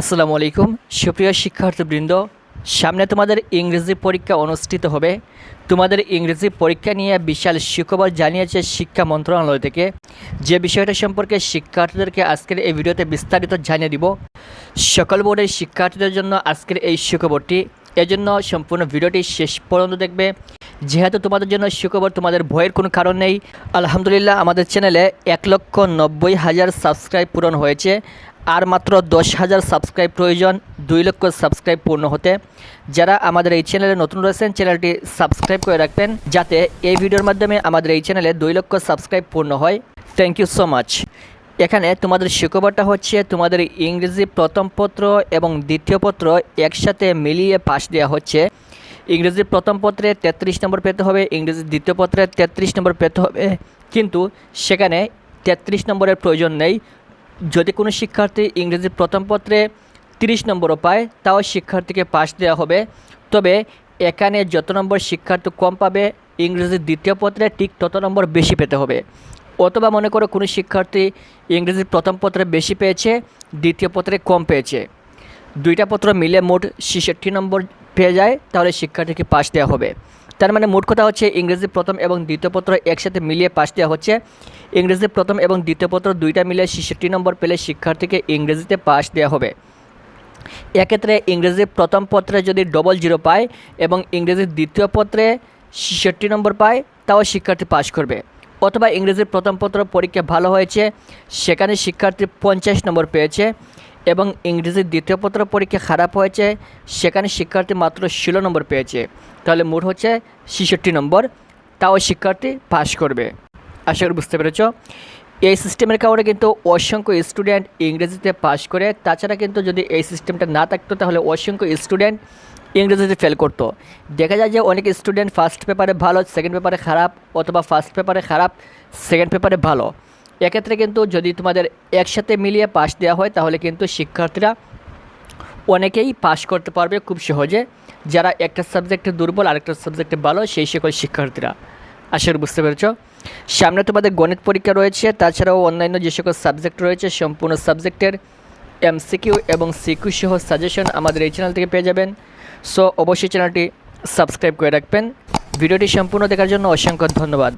আসসালামু আলাইকুম। সুপ্রিয় শিক্ষার্থীবৃন্দ, সামনে তোমাদের ইংরেজি পরীক্ষা অনুষ্ঠিত হবে। তোমাদের ইংরেজি পরীক্ষা নিয়ে বিশাল সুখবর জানিয়েছে শিক্ষা মন্ত্রণালয় থেকে। যে বিষয়টা সম্পর্কে শিক্ষার্থীদেরকে আজকের এই ভিডিওতে বিস্তারিত জানিয়ে দিব। সকল বোর্ডের শিক্ষার্থীদের জন্য আজকের এই সুখবরটি। এজন্য সম্পূর্ণ ভিডিওটি শেষ পর্যন্ত দেখবে। যেহেতু তোমাদের জন্য সুখবর তোমাদের ভয়ের কোনো কারণ নেই, আলহামদুলিল্লাহ আমাদের চ্যানেলে এক লক্ষ নব্বই হাজার সাবস্ক্রাইব পূরণ হয়েছে। আর মাত্র দশ হাজার সাবস্ক্রাইব প্রয়োজন, দুই লক্ষ সাবস্ক্রাইব পূর্ণ হতে। যারা আমাদের এই চ্যানেলে নতুন রয়েছেন চ্যানেলটি সাবস্ক্রাইব করে রাখবেন, যাতে এই ভিডিওর মাধ্যমে আমাদের এই চ্যানেলে দুই লক্ষ সাবস্ক্রাইব পূর্ণ হয়। থ্যাংক ইউ সো মাচ এখানে তোমাদের সুখবরটা হচ্ছে, তোমাদের ইংরেজি প্রথম পত্র এবং দ্বিতীয় পত্র একসাথে মিলিয়ে পাশ দেওয়া হচ্ছে। ইংরেজির প্রথম পত্রে তেত্রিশ নম্বর পেতে হবে ইংরেজির দ্বিতীয় পত্রে তেত্রিশ নম্বর পেতে হবে। কিন্তু সেখানে তেত্রিশ নম্বরের প্রয়োজন নেই। যদি কোনো শিক্ষার্থী ইংরেজির প্রথম পত্রে তিরিশ নম্বরও পায়, তাও শিক্ষার্থীকে পাশ দেওয়া হবে। তবে এখানে যত নম্বর শিক্ষার্থী কম পাবে ইংরেজির দ্বিতীয় পত্রে ঠিক তত নম্বর বেশি পেতে হবে। অথবা মনে করো কোনো শিক্ষার্থী ইংরেজির প্রথম পত্রে বেশি পেয়েছে, দ্বিতীয় পত্রে কম পেয়েছে। দুইটা পত্র মিলে মোট ছেষট্টি নম্বর পেয়ে যায়, তাহলে শিক্ষার্থীকে পাশ দেওয়া হবে। তার মানে মোট কথা হচ্ছে ইংরেজি প্রথম এবং দ্বিতীয় পত্র একসাথে মিলিয়ে পাস দেওয়া হচ্ছে। ইংরেজি প্রথম এবং দ্বিতীয় পত্র দুইটা মিলে ছেষট্টি নম্বর পেলে শিক্ষার্থীকে ইংরেজিতে পাস দেওয়া হবে। এক্ষেত্রে ইংরেজি প্রথম পত্রে যদি ডবল জিরো পায় এবং ইংরেজির দ্বিতীয় পত্রে ছেষট্টি নম্বর পায়, তাও শিক্ষার্থী পাস করবে। অথবা ইংরেজির প্রথম পত্র পরীক্ষা ভালো হয়েছে, সেখানে শিক্ষার্থী পঞ্চাশ নম্বর পেয়েছে। এবং ইংরেজির দ্বিতীয় পত্র পরীক্ষা খারাপ হয়েছে, সেখানে শিক্ষার্থী মাত্র ষোলো নম্বর পেয়েছে। তাহলে মোট হচ্ছে ছেষট্টি নম্বর, তাও শিক্ষার্থী পাস করবে। আশা করি বুঝতে পেরেছ। এই সিস্টেমের কারণে কিন্তু অসংখ্য স্টুডেন্ট ইংরেজিতে পাশ করে, তাছাড়া কিন্তু যদি এই সিস্টেমটা না থাকতো, তাহলে অসংখ্য স্টুডেন্ট ইংরেজিতে ফেল করতো। দেখা যায় যে অনেক স্টুডেন্ট ফার্স্ট পেপারে ভালো সেকেন্ড পেপারে খারাপ, অথবা ফার্স্ট পেপারে খারাপ সেকেন্ড পেপারে ভালো। এক্ষেত্রে কিন্তু যদি তোমাদের একসাথে মিলিয়ে পাস দেওয়া হয়, তাহলে কিন্তু শিক্ষার্থীরা অনেকেই পাস করতে পারবে খুব সহজে। যারা একটা সাবজেক্টে দুর্বল, আরেকটা সাবজেক্টে ভালো, সেই সকল শিক্ষার্থীরা। করি বুঝতে পেরেছ? সামনে তোমাদের গণিত পরীক্ষা রয়েছে, তাছাড়াও অন্যান্য যে সকল সাবজেক্ট রয়েছে, সম্পূর্ণ সাবজেক্টের এমসিকিউ এবং সিকিউ সহ সাজেশন আমাদের এই চ্যানেল থেকে পেয়ে যাবেন। সো অবশ্যই চ্যানেলটি সাবস্ক্রাইব করে রাখবেন। ভিডিওটি সম্পূর্ণ দেখার জন্য অসংখ্য ধন্যবাদ।